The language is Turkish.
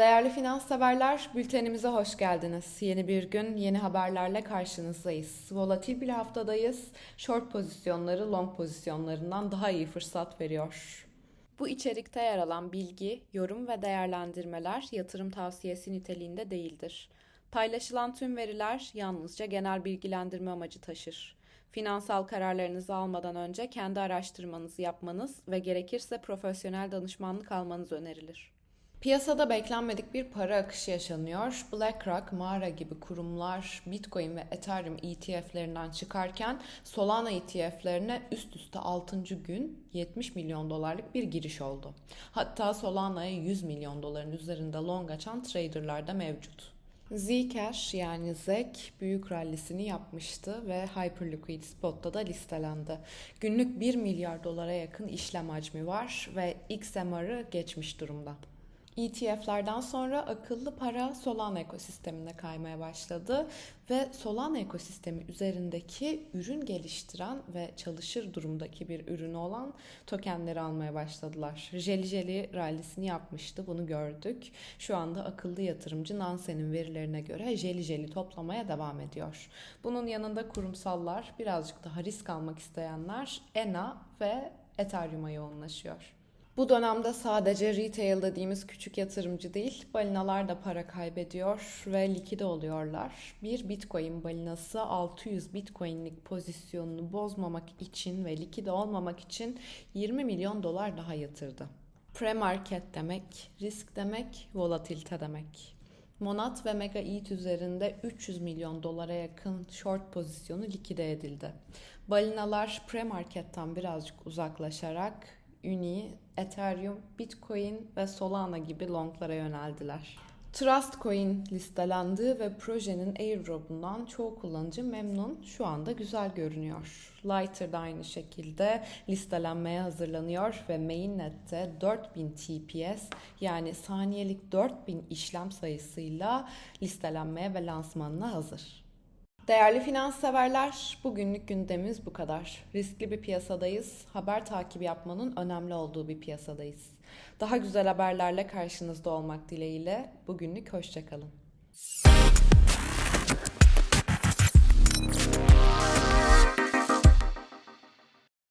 Değerli finans severler, bültenimize hoş geldiniz. Yeni bir gün, yeni haberlerle karşınızdayız. Volatil bir haftadayız. Short pozisyonları long pozisyonlarından daha iyi fırsat veriyor. Bu içerikte yer alan bilgi, yorum ve değerlendirmeler yatırım tavsiyesi niteliğinde değildir. Paylaşılan tüm veriler yalnızca genel bilgilendirme amacı taşır. Finansal kararlarınızı almadan önce kendi araştırmanızı yapmanız ve gerekirse profesyonel danışmanlık almanız önerilir. Piyasada beklenmedik bir para akışı yaşanıyor. BlackRock, Mara gibi kurumlar Bitcoin ve Ethereum ETF'lerinden çıkarken Solana ETF'lerine üst üste 6. gün 70 milyon dolarlık bir giriş oldu. Hatta Solana'ya 100 milyon doların üzerinde long açan traderlar da mevcut. Zcash yani ZEC büyük rallisini yapmıştı ve Hyperliquid Spot'ta da listelendi. Günlük 1 milyar dolara yakın işlem hacmi var ve XMR'ı geçmiş durumda. ETF'lerden sonra akıllı para Solana ekosistemine kaymaya başladı ve Solana ekosistemi üzerindeki ürün geliştiren ve çalışır durumdaki bir ürünü olan tokenleri almaya başladılar. Jelly Jelly rallisini yapmıştı bunu gördük. Şu anda akıllı yatırımcı Nansen'in verilerine göre Jelly Jelly toplamaya devam ediyor. Bunun yanında kurumsallar birazcık daha risk almak isteyenler ENA ve Ethereum'a yoğunlaşıyor. Bu dönemde sadece retail dediğimiz küçük yatırımcı değil, balinalar da para kaybediyor ve likide oluyorlar. Bir Bitcoin balinası 600 Bitcoin'lik pozisyonunu bozmamak için ve likide olmamak için 20 milyon dolar daha yatırdı. Pre-market demek, risk demek, volatilite demek. Monat ve Mega ETH üzerinde 300 milyon dolara yakın short pozisyonu likide edildi. Balinalar pre-marketten birazcık uzaklaşarak Uni, Ethereum, Bitcoin ve Solana gibi longlara yöneldiler. Trust Coin listelendi ve projenin airdrop'undan çoğu kullanıcı memnun. Şu anda güzel görünüyor. Lighter da aynı şekilde listelenmeye hazırlanıyor ve mainnet'te 4000 TPS yani saniyelik 4000 işlem sayısıyla listelenmeye ve lansmanına hazır. Değerli finans severler, bugünlük gündemimiz bu kadar. Riskli bir piyasadayız. Haber takibi yapmanın önemli olduğu bir piyasadayız. Daha güzel haberlerle karşınızda olmak dileğiyle bugünlük hoşçakalın.